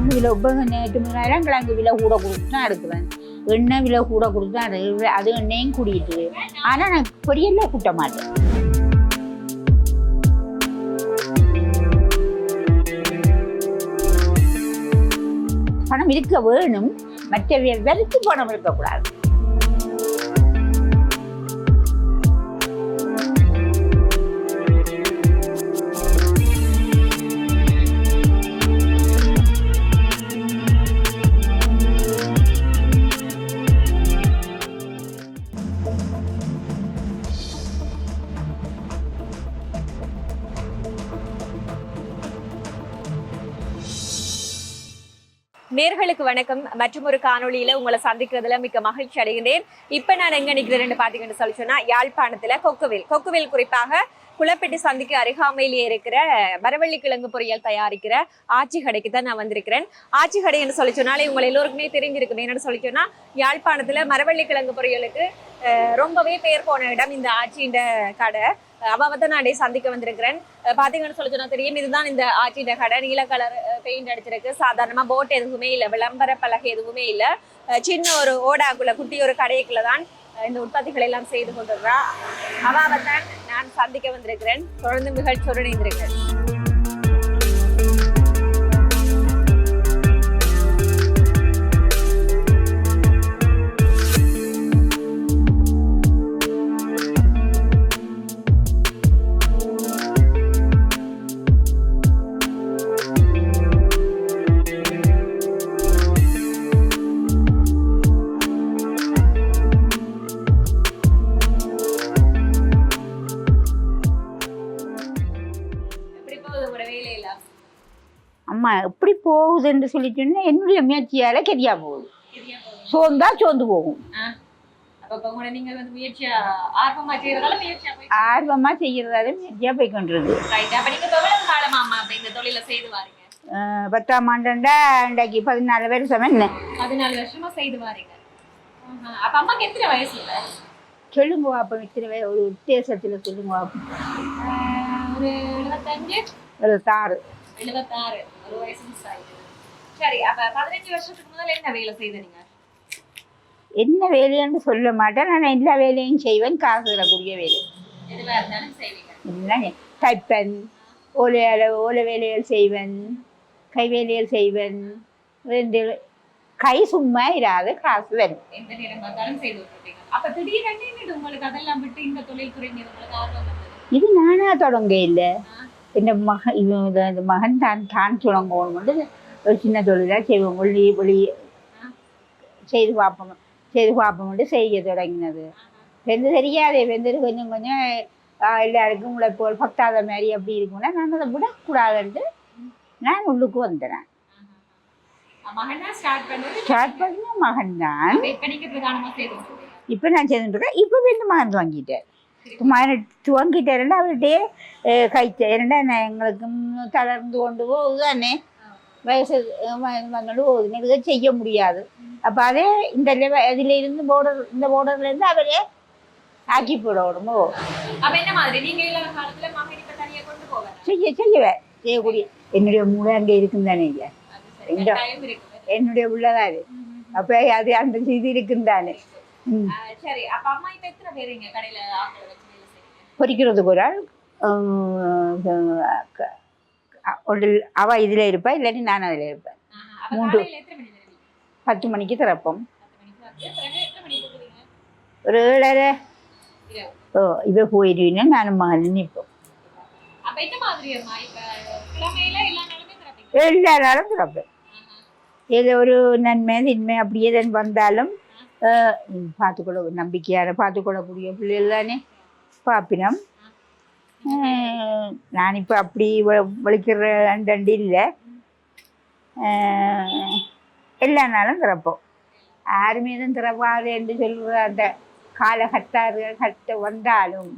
கிழங்கு விலை இப்போ நேற்று கிழங்கு விலை கூட கொடுத்து தான் எடுக்கிறேன் எண்ணெய் விலை கூட கொடுத்து தான் எடுக்கிறேன். அது எண்ணெயும் கூடிட்டு. ஆனால் நான் பொரியல்ல கூட்ட மாட்டேன். பணம் இருக்க வேணும். மற்ற வெறுத்து பணம் இருக்கக்கூடாது. நேர்களுக்கு வணக்கம். மற்றும் ஒரு காணொலியில உங்களை சந்திக்கிறதுல மிக்க மகிழ்ச்சி அடைகின்றேன். இப்ப நான் எங்க நிக்கிறேன்னு பாத்தீங்கன்னு சொல்லி சொன்னா யாழ்ப்பாணத்துல கொக்குவில். கொக்குவில் குறிப்பாக குளப்பெட்டி சந்திக்கு அருகாமையிலேயே இருக்கிற மரவள்ளி கிழங்கு பொரியல் தயாரிக்கிற ஆச்சி கடைக்கு தான் நான் வந்திருக்கிறேன். ஆச்சி கடை என்று சொல்லி சொன்னாலே உங்களை எல்லோருக்குமே தெரிஞ்சிருக்கும். என்னன்னு சொல்லி சொன்னா யாழ்ப்பாணத்துல மரவள்ளி கிழங்கு பொரியலுக்கு ரொம்பவே பேர் போன இடம் இந்த ஆட்சியின் கடை. அவ வந்து நான் சந்திக்க வந்திருக்கிறேன். பார்த்தீங்கன்னு சொல்லி சொன்னா தெரியும். இதுதான் இந்த ஆற்றிட கடை நீல கலர் பெயிண்ட் அடிச்சிருக்கு. சாதாரணமாக போட் எதுவுமே இல்லை. விளம்பர பலகை எதுவுமே இல்லை. சின்ன ஒரு ஓடாக்குள்ள குட்டி ஒரு கடைக்குள்ள தான் இந்த உற்பத்திகளை எல்லாம் செய்து கொண்டிருக்கிறா. அவ தான் நான் சந்திக்க வந்திருக்கிறேன். தொடர்ந்து நிகழ்ச்சியோடு இணைந்திருக்கிறேன் போகுதுன்னு சொல்லிட்டோன்னா என்னுடைய முயற்சியால் கெரியா போகுது. சோர்ந்தா சோர்ந்து போகும். அப்ப ஆர்வமா செய்யறதால முயற்சியா போய் கொண்டிருக்கு அப்ப அப்ப பத்தாம் ஆண்டுண்டா இன்றைக்கு பதினாலு வருஷம் என்ன பதினாலு வருஷமா செய்து வாரீங்க. அப்ப அம்மாக்கு எத்தனை வயசு இல்ல சொல்லுங்க வாப்பம் இத்தனை வே- ஒரு உத்தேசத்தில் சொல்லுங்க ஒரு எழுபத்தஞ்சு எழுபத்தாறு எழுபத்தாறு மிஸ் ஆயிடுது சரி அப்ப பதினஞ்சு வருஷத்துக்கு முதல்ல என்ன வேலை செய்த நீங்க? என்ன வேலைன்னு சொல்ல மாட்டேன். நான் எல்லா வேலையும் செய்வேன். காசு தரக்கூடிய வேலை. எதுவா இருந்தாலும் செய்வீங்க. எல்லாம் தைப்பேன். ஓலை ஓலை வேலைகள் செய்வேன். கை வேலைகள் செய்வேன். ரெண்டு கை சும்மா இராது காசு வரும் எந்த நேரம் பார்த்தாலும் செய்து விட்டுருப்பீங்க அப்ப திடீரென்று என்னது உங்களுக்கு? அதெல்லாம் விட்டு இந்த தொழில் துறை மீது உங்களுக்கு ஆர்வம் வந்தது? இது நானா தொடங்க இல்லை. இந்த மகன் இவன் இந்த- மகன் தான் தான் தொடங்கணும் ஒரு சின்ன தொழிலாக செய்வோம். ஒளி ஒளி செய்து பார்ப்போம். செய்து பார்ப்போம்ட்டு செய்ய தொடங்கினது. வெந்து தெரியாதே வெந்தது கொஞ்சம் கொஞ்சம் எல்லாருக்கும் உழைப்போல் பத்தாத மாதிரி அப்படி இருக்கும்னா நான் அதை விடக்கூடாதுன்ட்டு நான் உள்ளுக்கு வந்தேன். மகனா ஸ்டார்ட் பண்ண மகன் தான். இப்ப நான் செய்துட்டுருக்கேன் இப்போ வந்து மகன் வாங்கிட்டேன். இப்போ மகன் துவங்கிட்டேன் அவர்கிட்டே கைத்த ஏன்னா நான் எங்களுக்கும் தளர்ந்து கொண்டு போகுது தானே வயசு வந்துட்டு போகுது எனக்கு இதை செய்ய முடியாது அப்போ அதே இந்த லெவ இதில் இருந்து போர்டர் இந்த borderல-இருந்து அவரே ஆக்கி போடணுமோ அப்ப என்ன மாதிரி நீங்க இல்லாத காலத்துல மகன் இப்ப தனியா கொண்டு போவேன் செய்ய செய்யவேன் செய்யக்கூடிய என்னுடைய மூளை அங்கே இருக்கும் தானே ஐயா அது சரி இந்த- டைம் இருக்கு என்னுடைய உள்ளதாரு அப்போ அது அந்த இது இருக்கும் தானே ம் ஆ, சரி. அப்ப அம்மா இப்ப எத்தனை பேர் இங்க கடையில பொறிக்கிறதுக்கு ஒரு ஆள் ஒரு அவ இதில் இருப்பா இல்லாட்டி நான் அதில் இருப்பேன். மூன்று. பத்து மணிக்கு திறப்போம். ஒரு ஏழரை. ஓ இவ போயிடுவீங்கன்னா நானும் மகன் நிற்போம். எல்லா நாளுமே திறப்பேன். ஏதோ ஒரு நன்மை தின்மை அப்படி எதன் வந்தாலும் பார்த்துக்கொள்ள நம்பிக்கையான பார்த்துக்கொள்ளக்கூடிய பிள்ளைகள் தானே பாப்பினம் நான் இப்போ அப்படி வலிக்கிற அண்டண்டு இல்லை எல்லா நாளும் திறப்போம் யாருமே தான் திறப்பாது என்று சொல்கிற அந்த காலகட்டார்கள் கட்ட வந்தாலும்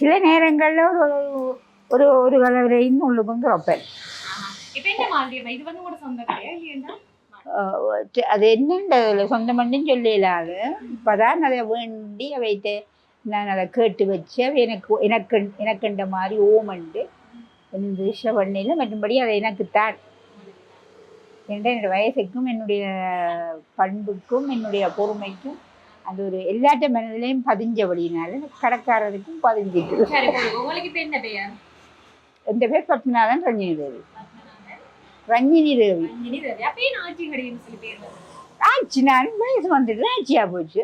சில நேரங்களில் ஒரு ஒரு ஒரு கலவரையும் உள்ளுக்கும் திறப்பேன் இப்ப அது என்னன்றதில்ல சொந்த மட்டும் சொல்லலாது இப்போதான் அதை வேண்டி வைத்து நான் அதை கேட்டு வச்சு எனக்கு எனக்கு எனக்குன்ற மாதிரி ஓமண்டு இந்த விஷ பண்ணையில் மற்றும்படி அதை எனக்குத்தான் என்னுடைய வயசுக்கும் என்னுடைய பண்புக்கும் என்னுடைய பொறுமைக்கும் அது ஒரு எல்லாத்த மனதிலையும் பதிஞ்சபடினால கடைக்காரருக்கும் பதிஞ்சிட்டு. உங்களுக்கு இப்ப என்ன பெயர் எந்த பேர் பத்மநாதன் ரஞ்சினி தேவி பேர் வருது? ஆச்சு நான் வயசு வந்துட்டு ஆச்சியா போச்சு.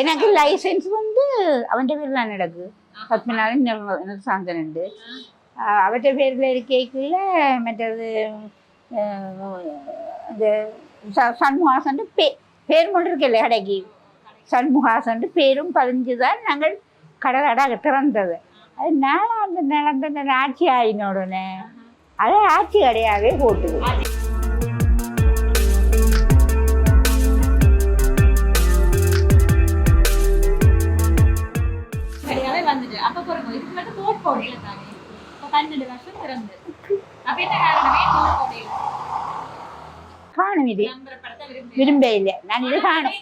எனக்கு. லைசன்ஸ் வந்து அவன் பேர் தான் நடக்கு. பத்மநாதன் எனக்கு சாந்தன் உண்டு. அவற்ற பேரில் இருக்கைக்குள்ள மற்றது இந்த சண்முகாசன் பே பேர் மட்டும் இருக்கல கடைக்கு. சண்முகாசன் பேரும் பதிஞ்சு தான் நாங்கள் கடை கடை திறந்தது அது நானும் அந்த நடந்த ஆட்சி ஆயின உடனே. அதை ஆட்சி vote போடல. காணும் இது. விரும்ப இல்லை. நான் இது காணும்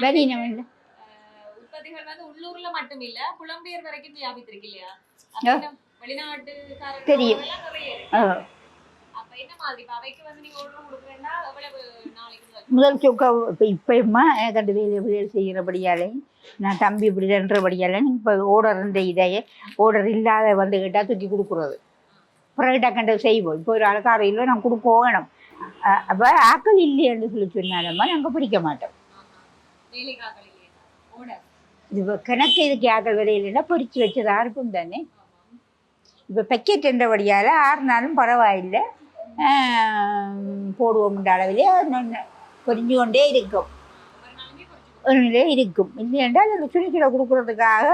வெளியினம் இல்லை உள்ளூர்ல மட்டும் இல்ல புலம்பெயர் வரைக்கும் வியாபித்திருக்கு இல்லையா? வெளிநாட்டுக்காரர்கள் தெரியும். அப்ப என்ன மாதிரி? இப்ப அவைக்கு வந்து நீங்க order கொடுக்குறேன்னா எவ்வளவு நாளைக்கு முதல்? சொக்கா இப்போ இப்போம்மா கண்டு வேலை வேலை செய்கிறபடியாலே நான் தம்பி இப்படி ரெண்டுறபடியாலே இப்போ ஓடர் இருந்த இதையே ஓடர் இல்லாத வந்து கேட்டால் தூக்கி கொடுக்குறது. பிறகு கண்டு செய்வோம். இப்போ ஒரு ஆளுக்கார இல்லை நான் கொடுக்க வேணும். அப்போ ஆக்கள் இல்லைன்னு சொல்லி சொன்னாலும்மா நாங்கள் பிடிக்க மாட்டோம். இது இப்போ கணக்கு இதுக்கு ஆக்கள் விலையில்லைன்னா பொறிச்சு வச்சதா இருக்கும் தானே? இப்போ பெக்கெட் என்றபடியால் ஆறுனாலும் பரவாயில்லை. போடுவோம்ன்ற அளவிலே. அது பொரிஞ்சு கொண்டே இருக்கும். ஒரு நாளைக்கு குறைச்சு ஒரு நிலை இருக்கும். இல்லையென்றால் அந்த சுழிக்கிட கொடுக்குறதுக்காக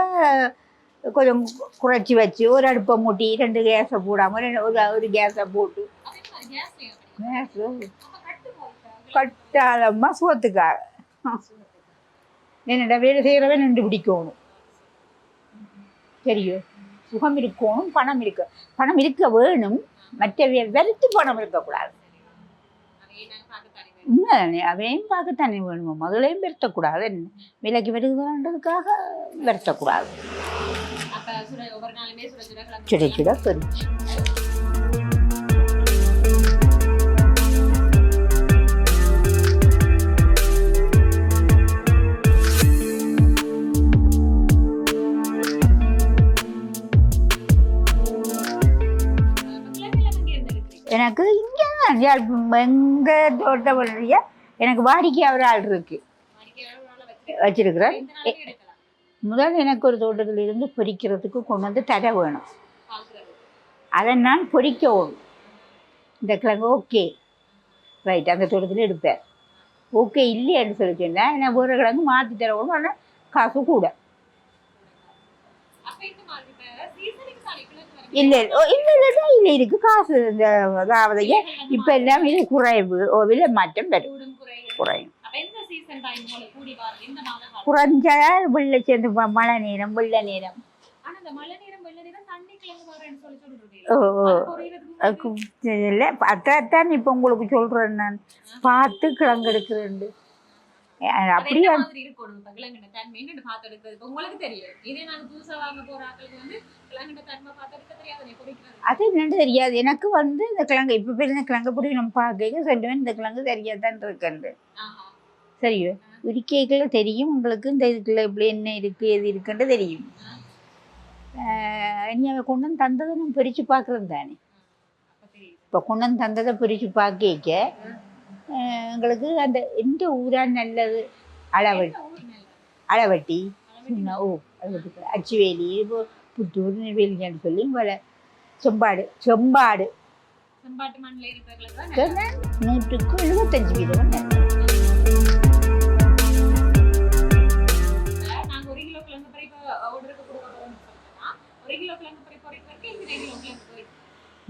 கொஞ்சம் குறைச்சி வச்சு ஒரு அடுப்பை மூட்டி ரெண்டு கேஸை போடாமல் ஒரு ஒரு கேஸை போட்டு. கேஸ் அப்ப கட்டு போயிட்டா. கட்டாளமாக சுகத்துக்காக. என்னடா வேலை செய்கிறவன் நின்று பிடிக்கணும். தெரியும் சுகம் இருக்கணும் பணம் இருக்க. பணம் இருக்க வேணும். மற்ற வெறுத்து பணம் இருக்கக்கூடாது. உண்மைதானே அவையும் பார்க்கத்தானே வேணுமா? முதலையும் வருத்தக்கூடாது விலைக்கு வருகிறதுக்காக வருத்தக்கூடாது சுட சுட பொரிச்சு இங்கே தான் எங்கள் எனக்கு வாடிக்கை ஒரு ஆள் இருக்கு. வச்சிருக்கிறேன் முதல் எனக்கு ஒரு தோட்டத்தில் இருந்து பொரிக்கிறதுக்கு கொண்டு வந்து தர வேணும். அதை நான் பொரிக்கவும் இந்த கிழங்கு ஓகே. ரைட் அந்த தோட்டத்தில் எடுப்பேன். ஓகே இல்லையான்னு சொல்லி சொன்னேன் நான் ஒரு கிழங்கு மாற்றி தரவும் ஆனால் காசு கூட அப்ப இந்த மாதிரி இப்ப சீசனுக்கு தானே கிழங்கு வரும். இல்லை ஓ இல்லை இல்லை இல்லை இருக்கு காசு இந்த அதாவது இப்போ எல்லாம் இது குறைவு ஓ விலை மாற்றம் வரும் குறையும். குறையும் குறைஞ்சால் வெள்ளை சேர்ந்து மழை நேரம் வெள்ளை நேரம் இல்லை அதான் இப்போ உங்களுக்கு சொல்கிறேன் நான் பார்த்து கிழங்கு எடுக்கிறேன் அப்படியே நீ அது என்னன்னு தெரியாது. எனக்கு வந்து இந்த கிழங்கு இப்போ பேர் இந்த கிழங்கு பிடி நம்ம பார்க்க சொல்லுவேன் இந்த கிழங்கு தெரியாதான் இருக்குன்னு ஆஹா. சரியோ? இருக்கைக்குள்ள தெரியும். உங்களுக்கு இந்த இதுக்குள்ள இப்படி என்ன இருக்குது எது இருக்குன்னு தெரியும். இனி அவன் கொண்டு வந்து தந்ததை நம்ம பிரித்து பார்க்குறது தானே இப்போ கொண்டு வந்து தந்ததை பிரித்து பார்க்க எங்களுக்கு அந்த எந்த ஊரா நல்லது? அளவட்டி? அளவட்டி சின்ன ஓ அளவட்டி அச்சுவேலி இப்போ புத்தூர் நெல்வேலின்னு சொல்லி வர செம்பாடு செம்பாடு. நூற்றுக்கு எழுபத்தஞ்சு வீதம்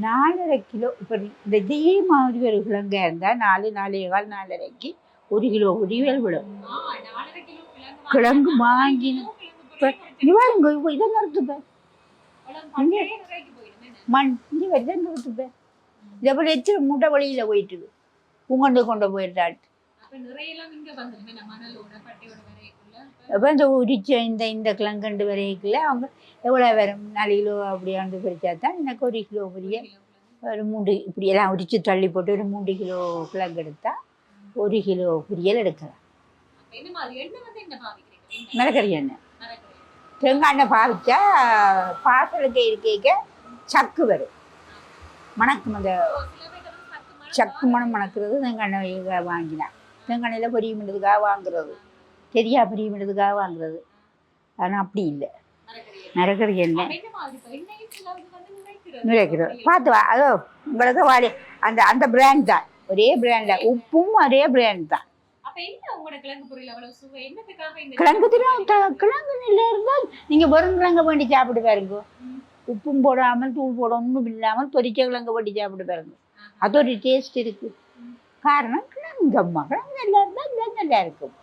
நாலரை கிலோ இப்போ இந்த இதே மாதிரி ஒரு கிழங்கா இருந்தால் நாலு நாலே கால் நாலரைக்கு ஒரு கிலோ உரிவல் விடும். கிழங்கு கிழங்கு வாங்கினா வாங்கின- ஒரு இப்போ இதை நிறுத்துப்பேன் மண் இங்கே வருதான் நிறுத்துப்பேன் இதை போல எத்தனை மூட்டை வழியில் போயிட்டுது உங்கண்டு கொண்டு போயிட்டாட்டு அப்ப நிறைய எல்லாம் இங்க வந்துருமே நம்ம மணலோட பட்டையோட வரைக்குள்ள அப்போ இந்த உரிச்ச இந்த இந்த கிழங்கண்டு வரைக்குள்ள அவங்க எவ்வளோ வரும்? நாலு கிலோ அப்படியாண்டு பிரிச்சா தான் எனக்கு ஒரு கிலோ பெரிய ஒரு மூன்று இப்படி எல்லாம் உரிச்சு தள்ளி போட்டு ஒரு மூன்று கிலோ கிழங்கு எடுத்தா ஒரு கிலோ பொரியல் எடுக்கலாம். மிளகறி எண்ணெய். தேங்காய் எண்ணெய் பாவிச்சா பாசலுக்கு இருக்க சக்கு வரும். மணக்கும் அந்த சக்கு மணம் மணக்கிறது தேங்காய் எண்ணெய் வாங்கினேன் தேங்காய் எண்ணெயில் பொரியுமின்றதுக்காக வாங்குறது. தெரியா பொரியுமின்றதுக்காக வாங்குறது ஆனால் அப்படி இல்லை. அப்ப என்ன. நுழைக்கிறோம் பார்த்து வா. அதோ உங்களுக்கு வாடி அந்த அந்த பிராண்ட் தான். ஒரே பிராண்டில் உப்பும் ஒரே பிராண்ட் தான். கிழங்கு கிழங்கு நெல்ல இருந்தால் நீங்கள் வெறும் கிழங்கு வேண்டி சாப்பிட்டு பாருங்க. உப்பும் போடாமல் தூள் போட ஒன்றும் இல்லாமல் பொரிச்ச கிழங்கு வேண்டி சாப்பிட்டு பாருங்க. அது ஒரு டேஸ்ட் இருக்கு. காரணம் கிழங்கு அம்மா. கிழங்கு நல்லா இருந்தால் நல்லா இருக்கும்.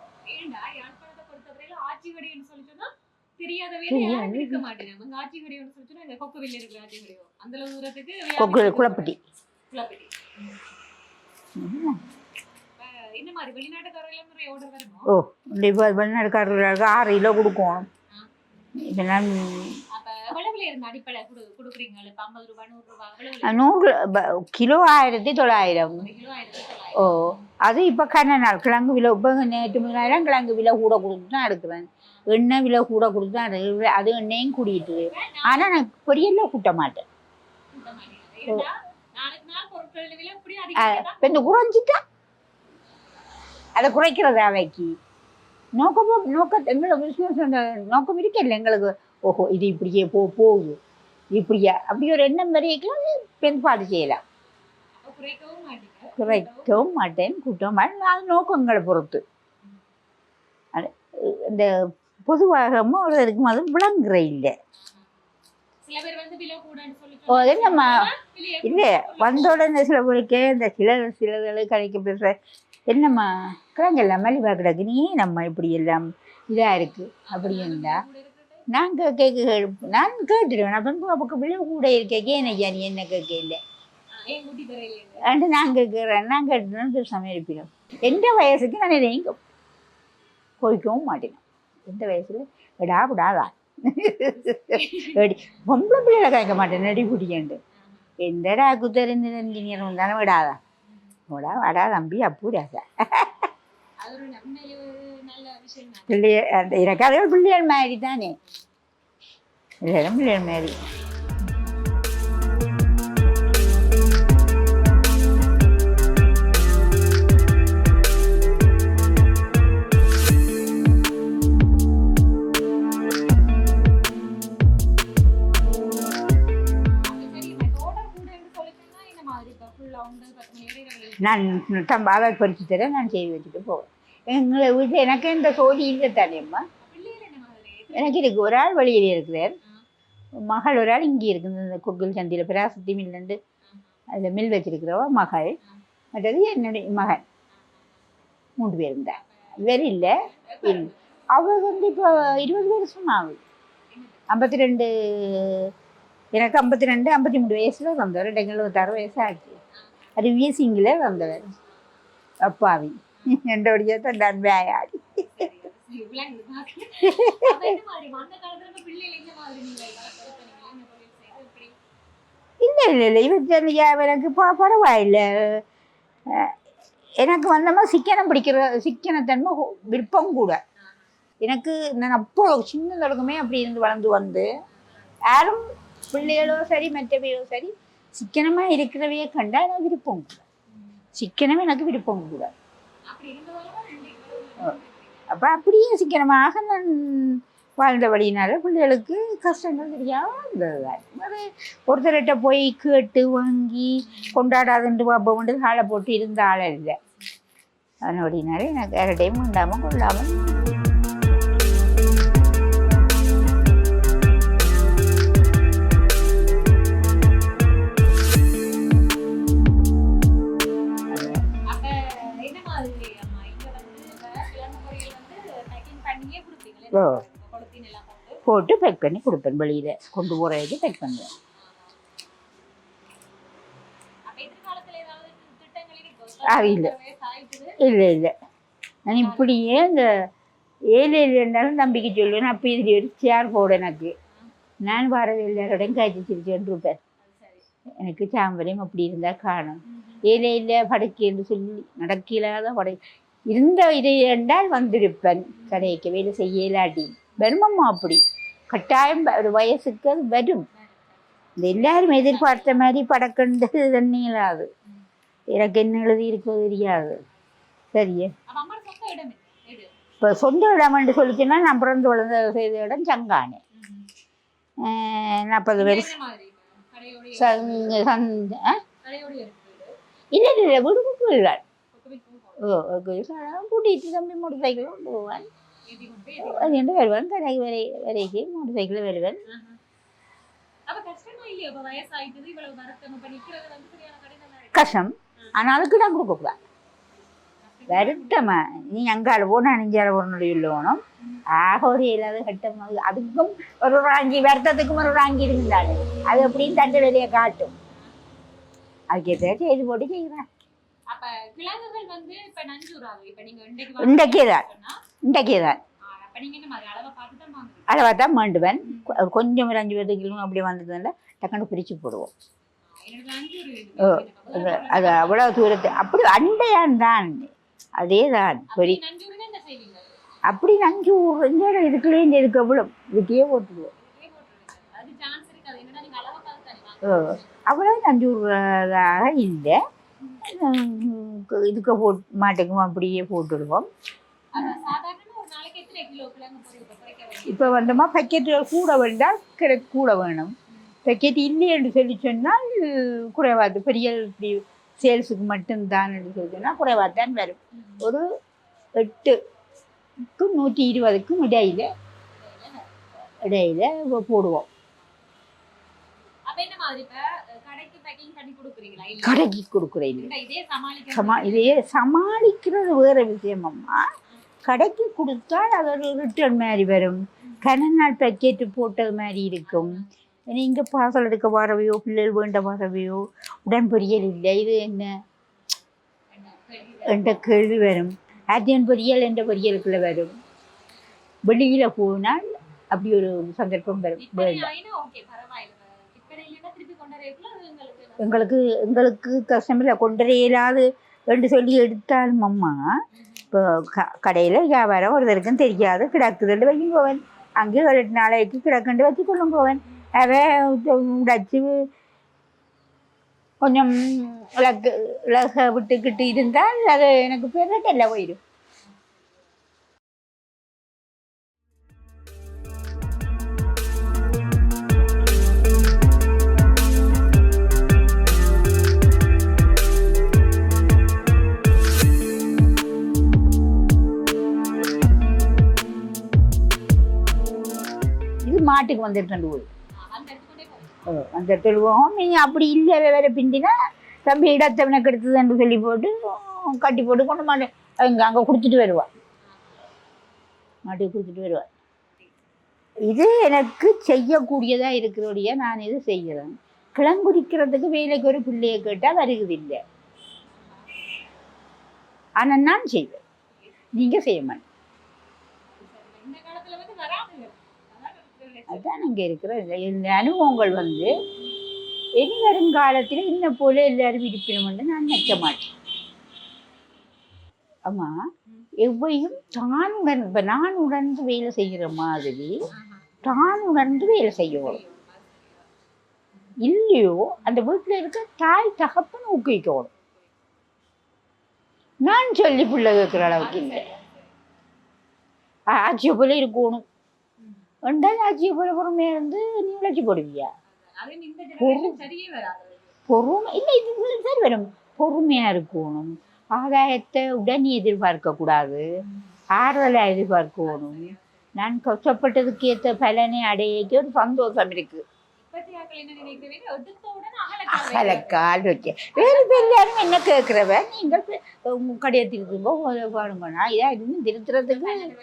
தெரியாத வேலை யாரும் இருக்க மாட்டேன் அங்க ஆச்சிகடின்னு சொல்லி சொன்னா இந்த கொக்கவில்ல இருக்கிற ஆச்சிகடியோ அந்த தூரத்துக்கு கொக்கு குளப்பட்டி குளப்பட்டி என்ன மாதிரி வெளிநாட்டுக்காரர்கள் ஆர்டர் வருமோ? ஓ இப்போ வெளிநாடுக்காரர்களுக்கு ஆறு கிலோ இதெல்லாம் நூறு கிலோ ஆயிரத்தி தொள்ளாயிரம். ஒரு கிலோ ஆயிரத்தி ஓ தொள்ளாயிரம் அது இப்போ கண்ண நாள் கிழங்கு விலை இப்போ நேற்று முன்னாயிரம் கிழங்கு விலை கூட கொடுத்து தான் எடுக்கிறேன். எண்ணெய் விலை கூட கொடுத்து எடுக்கிறேன் அது எண்ணெயும் கூடிட்டு ஆனால் நான் பொரியல்ல கூட்ட மாட்டேன். இப்போ இந்த குறைஞ்சிட்டா? அதை குறைக்கிறது அவைக்கு நோக்கம் நோக்க எங்களோட பிஸ்னஸ் நோக்கம் இருக்கல எங்களுக்கு. ஓஹோ இது இப்படியே போ போகுது. இப்படியா? அப்படி ஒரு எண்ணம் வரைக்கும் பெண்பாடு செய்யலாம். குறைக்கவும் மாட்டேன் கூட்டவும் மாட்டேன். அது நோக்கங்களை பொறுத்து. அது, இந்த பொதுவாக ஒரு இருக்கும் அது விளங்குற இல்லை விலையை இல்லை வந்த உடனே சில பேருக்கு இந்த சில சிலர்கள் கடைக்கு பேசுகிற என்னம்மா? கிழங்கெல்லாம் மலிவா கிடக்கு. நீ நம்ம இப்படி எல்லாம் இதாக இருக்குது அப்படி இருந்தா கூட இருக்குது. நான் கேட்க நான் கேட்டுடுவேன் அப்போ அப்போ விலை கூட இருக்கே. என்ன ஐயா நீ என்ன கேட்க இல்லை? அண்டு நான் கேட்குறேன். நான் கேட்டுன்னு பேசாமல் இருப்பிடும் எந்த வயசுக்கு நான் இதையும் கோய்க்கவும் மாட்டேன் எந்த வயசுல விடா விடாதா எடி பொம்பளை பிள்ளைகளை கேட்க மாட்டேன் நடி குடிக்கண்டு. எந்தடா குத்தறிந்து இன்ஜினியர் தானே விடாதா விடா வாடா தம்பி விஷயம் தான். பிள்ளைய அந்த இறக்காதவள் பிள்ளைகள் மாதிரி தானே. எல்லாரும் பிள்ளைகள் மாதிரி. நான் தம் அதை பறித்து தரேன் நான் செய்து வச்சுட்டு போவேன் எங்களை வீட்டில் எனக்கு இந்த சோதி இல்லை தானேம்மா எனக்கு இருக்கு ஒரு ஆள் வெளியில் இருக்கிறார் மகள் ஒரு ஆள் இங்கே இருக்குது இந்த கொக்கில் சந்தியில் பிராசத்தி மில்லுண்டு அதில் மில் வச்சிருக்கிறவ மகள் மற்றது என்னுடைய மகன் மூன்று பேர் இருந்தா இவர் இல்லை அவர் வந்து இப்போ இருபது வருஷம் ஆகுது ஐம்பத்தி ரெண்டு எனக்கு ஐம்பத்தி ரெண்டு ஐம்பத்தி மூணு வயசில் வந்தவர் ரெண்டு எழுபத்தாறு வயசு ஆச்சு அது வீசிங்கில் வந்தவர். அப்பாவி. என்னுடைய தான் நன்மையாடி இல்லை இல்லை இல்லை. இவன் எனக்கு பரவாயில்லை. எனக்கு வந்தமா சிக்கனம் பிடிக்கிற சிக்கனத்தன்மை விருப்பம் கூட. எனக்கு நான் அப்போ சின்ன தொடக்கமே அப்படி இருந்து வளர்ந்து வந்து யாரும் பிள்ளைகளோ சரி மற்றவையோ சரி சிக்கனமாக இருக்கிறவையே கண்டா எனக்கு விருப்பம் கூட சிக்கனம் எனக்கு விருப்பம் கூட அப்போ அப்படியே சிக்கனமாக நான் வாழ்ந்த வழியினால பிள்ளைகளுக்கு கஷ்டங்கள் தெரியாமல் இருந்ததுதான் அது ஒருத்தர்கிட்ட போய் கேட்டு வாங்கி கொண்டாடாதுண்டு பாப்போண்டு காலை போட்டு இருந்த ஆள் இல்லை அதனோடினால எனக்கு வேறு டைம் உண்டாமல் கொள்ளாமல் எல்லாம் போட்டு பேக் பண்ணி கொடுப்பேன் வெளியில். கொண்டு போகிறது பேக் பண்ணுவேன். ஆ, இல்ல. இல்லை இல்லை. நான் இப்படியே இந்த ஏழு இருந்தாலும் நம்பிக்கை சொல்லுவேன். அப்போ இதில் ஒரு சேர் போடு எனக்கு. நான் வர எல்லாரோடையும் காய்ச்சி சிரிச்சுட்டு இருப்பேன். எனக்கு சாம்பரையும் அப்படி இருந்தால் காணும். ஏழை இல்லை படுக்கைன்னு சொல்லி நடக்கலாத படை இருந்த இது என்றால் வந்திருப்பேன். கடைக்கு வேலை செய்ய இல்லாட்டி வருமம்மா அப்படி. கட்டாயம் ஒரு வயசுக்கு அது வரும். இந்த எல்லாரும் எதிர்பார்த்த மாதிரி படக்கண்டு தண்ணியிலாது எனக்கு என்ன எழுதி இருக்கோ தெரியாது. சரியே. சொந்த இப்போ சொந்த இடம்னு சொல்லிச்சுன்னா நான் பிறந்து வளர்ந்த செய்த இடம் சங்கானே. நாற்பது சங் இருக்கு இல்லை இல்லை இல்லை விடுமுக்கு இல்லை. போய் ஏத்தி அது என்ன வருவேன் கடைக்கு வரை வரைக்கு மோட்டர் சைக்கிளில் வருவேன் ஆஹா. அப்ப கஷ்டமா இல்லையா இப்ப வயசாயிட்டது இவ்வளவு வருத்தம் இப்ப நிக்கிறது வந்து சரியான கடினமா இருக்கு கஷ்டம் ஆனால் அதுக்கு தான் கொடுக்கக்கூடாது வருத்தமா நீ அங்கால போனால் அஞ்சால போகணும் இல்லோனும் ஆக ஒரு இல்லாத கட்டம் அது. அதுக்கும் ஒரு ராங்கி வருத்தத்துக்கும் ஒரு ராங்கி இருந்தாள் அது எப்படியும் தண்டு வெளியே காட்டும் அதுக்கேற்ற செய்து போட்டு செய்கிறேன் அப்ப கிழங்குகள் வந்து இப்ப நஞ்சூறாது இப்ப நீங்க இன்றைக்கு தான். இன்றைக்கே பார்த்து அளவாக கொ- கொஞ்சம் ஒரு அஞ்சு பத்து கிலோ அப்படி வந்ததுனால டக்குன்னு பிரித்து போடுவோம். அது அவ்வளோ தூரத்து. அப்படி அண்டையான் தான். அதே தான். அப்படி நஞ்சு ஊர் இதுக்குள்ளே இந்த இதுக்கு எவ்வளோ இதுக்கே பார்த்து வாங்குறீங்க. அவ்வளோ நஞ்சு ஊறுறதாக இல்லை. இதுக்கு போட் மாட்டுக்கும் அப்படியே போட்டுடுவோம். இப்போ வந்தோமா பக்கெட்டில் கூட வேண்டாம் கிட கூட வேணும். பக்கெட் இல்லை என்று சொல்லி சொன்னால் குறைவாது. பெரிய இப்படி சேல்ஸுக்கு மட்டும்தான் என்று சொல்லி சொன்னால் குறைவாக தான் வரும். ஒரு எட்டுக்கும் நூற்றி இருபதுக்கும் இடையில இடையில போடுவோம் அப்ப என்ன மாதிரி இப்ப அஹ், கடைக்கு கொடுக்குறேன். சமா இதையே சமாளிக்கிறது வேற விஷயமம்மா கடைக்கு கொடுத்தால் அது ஒரு ரிட்டர்ன் மாதிரி வரும். நாள் பேக்கெட்டு போட்டது மாதிரி இருக்கும். நீங்கள் பார்சல் எடுக்க வரவையோ பிள்ளைகள் வேண்ட வரவையோ உடன் பொரியல் இல்லை. இது என்ன? என்ற கேள்வி வரும். ஆத்தியன் பொரியல் என்ற பொரியலுக்குள்ள வரும். வெளியில் போனால் அப்படி ஒரு சந்தர்ப்பம் வரும். வேண்டாம். எங்களுக்கு எங்களுக்கு எங்களுக்கு கஸ்டமரில் கொண்டு இயலாது என்று சொல்லி எடுத்தாலும் அம்மா இப்போ க கடையில் வியாபாரம் ஒருத்தருக்கும் தெரியாது. கிடக்குதுன்னு வைக்கும் போவேன். அங்கே ஒரு எட்டு நாளைக்கு கிடக்குண்டு வச்சுக்கொள்ளும் போவேன். அவன் உடைச்சி கொஞ்சம் இலக்கு இலக விட்டுக்கிட்டு இருந்தால் அது எனக்கு பெருட்டல்ல போயிடும் மாட்டுக்கு வந்துட்டு ரெண்டு அந்த கொண்டே போகும் நீங்கள் அப்படி இல்லை வேற பிந்தினா தம்பி இடத்தவனை கெடுத்ததுன்னு சொல்லி போட்டு கட்டி போட்டு கொண்டு மாட்டேன் அங்கே அங்கே கொடுத்துட்டு வருவாள் மாட்டுக்கு கொடுத்துட்டு வருவாள் இது எனக்கு செய்யக்கூடியதாக இருக்கிறோடைய நான் இது செய்கிறேன். கிளங்குடிக்கிறதுக்கு வேலைக்கு ஒரு பிள்ளையை கேட்டால் வருகுதில்லை ஆனால் நான் செய்வேன். நீங்கள் செய்ய மாட்டேன் இந்த காலத்துல வந்து வராது அதான் இருக்கிற அதுதான் இங்கே இருக்கிற இந்த அனுபவங்கள் வந்து இனி வருங்காலத்தில் இன்ன போல எல்லாரும் இருப்பினும் நான் நினைக்க மாட்டேன். ஆமா எவ்வையும் தான் உணர்ந்து இப்போ நான் உணர்ந்து வேலை செய்கிற மாதிரி தான் உணர்ந்து வேலை செய்யணும். இல்லையோ அந்த வீட்டில் இருக்க தாய் தகப்பன் ஊக்குவிக்கணும். நான் சொல்லி பிள்ளை கேட்குற அளவுக்கு இல்லை. ஆட்சியை போல இருக்கணும். ரெண்டாவது ஆட்சியை போல பொறுமையாக இருந்து நீ உழைச்சி போடுவியா? பொறுமை இல்லை இது சரி வரும். பொறுமையாக இருக்கணும். ஆதாயத்தை உடனே எதிர்பார்க்கக்கூடாது. ஆறுதலை எதிர்பார்க்கணும். நான் கஷ்டப்பட்டதுக்கு ஏற்ற பலனை அடையக்கு ஒரு சந்தோஷம் இருக்கு. இப்பத்தி ஆட்கள் என்ன நினைக்கிறீங்க? எடுத்த உடனே அகலக்கால் வைக்க வேறு பேர் எல்லாரும் என்ன கேட்குறவ? நீங்கள் பே- உங்க கடையை திருத்துங்க பாருங்கண்ணா இதாக இருந்து திருத்துறதுக்கு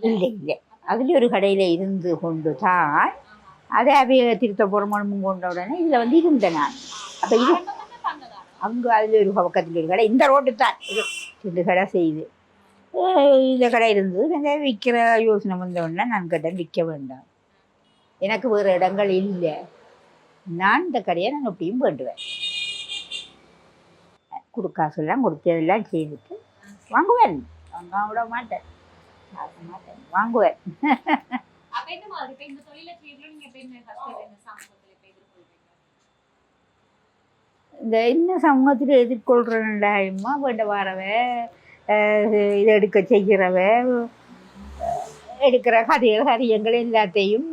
இல்லை இல்லை. அதுலேயும் ஒரு கடையில் இருந்து கொண்டு தான் அதை அவைய திருத்த கொண்ட உடனே இதில் வந்து இருந்தேன் நான். அப்போ இது அங்கே அதில் ஒரு பக்கத்தில் ஒரு கடை இந்த ரோட்டு தான். இது ரெண்டு கடை செய்யுது இந்த கடை இருந்தது. இந்த விற்கிற யோசனை வந்தோடனே நான் கேட்டேன் விற்க வேண்டாம். எனக்கு வேறு இடங்கள் இல்லை. நான் இந்த கடையை நான் எப்படியும் வேண்டுவேன். கொடுக்காசெல்லாம் கொடுத்ததெல்லாம் செய்துட்டு வாங்குவேன். வாங்க விட மாட்டேன். வாங்க மாட்டேன் வாங்குவேன் இந்த இந்த சமூகத்துல எதிர்கொள்கிறேன்டாயம்மா வேண்ட வரவ இதை எடுக்க செய்கிறவ எடுக்கிற கதைகள் காரியங்கள் எல்லாத்தையும்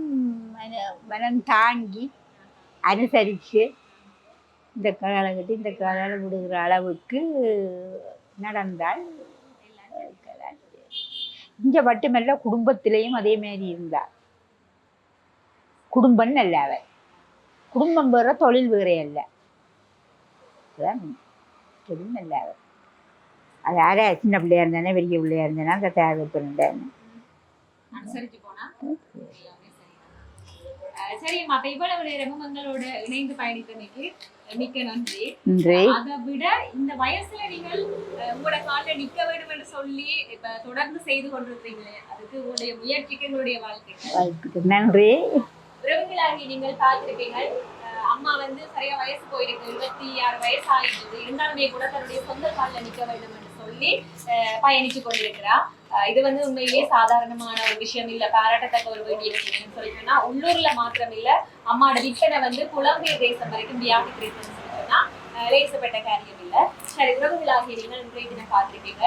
மன- மனம் தாங்கி அனுசரித்து இந்த காலை கட்டி இந்த காலால் விடுகிற அளவுக்கு நடந்தால். இங்கே மட்டுமல்ல குடும்பத்திலையும் அதே மாதிரி இருந்தாள் குடும்பம் நல்லாவ குடும்பம் வேற தொழில் வேற அல்ல. தொழில் நல்லாவ அது யாரா சின்ன பிள்ளையா இருந்தானே பெரிய பிள்ளையா இருந்தானே அந்த தேவை பண்ணிட்டேன் அனுசரிச்சு போனா எல்லாமே சரிதான். அஹ் சரிம்மா. அப்ப இவ்வளவு நேரமும் எங்களோட இணைந்து பயணித்தமைக்கு மிக்க நன்றி. அதை விட இந்த வயசுல நீங்கள் உங்களோட கால்ல நிக்க வேண்டும் என்று சொல்லி இப்ப தொடர்ந்து செய்து கொண்டிருக்கீங்களே அதுக்கு உங்களுடைய முயற்சிக்கு எங்களுடைய வாழ்த்துக்கள். நன்றி. உறவுகளாகி நீங்கள் பார்த்திருப்பீங்கள் அஹ், அம்மா வந்து சரியா வயசு போயிருக்கு. இருபத்தி ஆறு வயசு ஆகிடுது இருந்தாலுமே கூட தன்னுடைய சொந்த கால்ல நிக்க வேண்டும் சொல்லி அஹ், பயணிச்சு கொண்டிருக்கிறா. இது வந்து உண்மையிலேயே சாதாரணமான ஒரு விஷயம் இல்ல. பாராட்டத்தக்க ஒரு வேண்டிய விஷயம் சொல்லி சொன்னா உள்ளூர்ல மாத்திரம் இல்ல. அம்மாவோட விற்பனை வந்து புலம்பெயர் தேசம் வரைக்கும் வியாபித்திருக்குன்னு லேசப்பட்ட காரியம் இல்லை. சரி உறவுகளாகிய நீங்கள் இன்றைய தினம் பார்த்திருப்பீங்க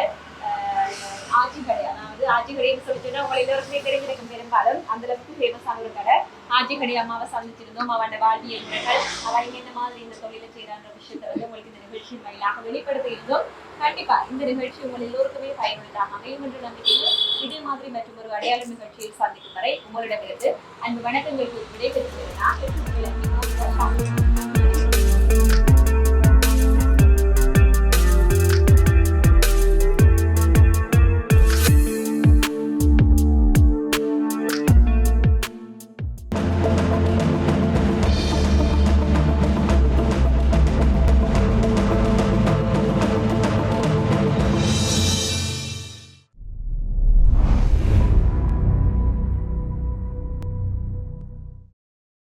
ஆஜிகடை கடை அதாவது ஆஜிகடைன்னு கடைன்னு சொல்லி உங்களை எல்லோருக்குமே தெரிஞ்சிருக்கும் பெரும்பாலும். அந்த அளவுக்கு ஃபேமஸான ஒரு கடை. ஆச்சிக்கடி அம்மாவை சந்திச்சிருந்தோம் அவன் வாழ்வியல் முறைகள் அவன் என்ன மாதிரி இந்த தொழிலை செய்கிறான்ற விஷயத்தை வந்து உங்களுக்கு இந்த நிகழ்ச்சியின் வாயிலாக வெளிப்படுத்த இருந்தோம் கண்டிப்பா இந்த நிகழ்ச்சி உங்கள் எல்லோருக்குமே பயனுள்ளதாக அமையும் என்று நம்பிக்கையில் இதே மாதிரி மற்றும் ஒரு அடையாள நிகழ்ச்சியில் சந்திக்கும் வரை உங்களிடமிருந்து அன்பு வணக்கங்களுக்கு விடைபெற்று நான்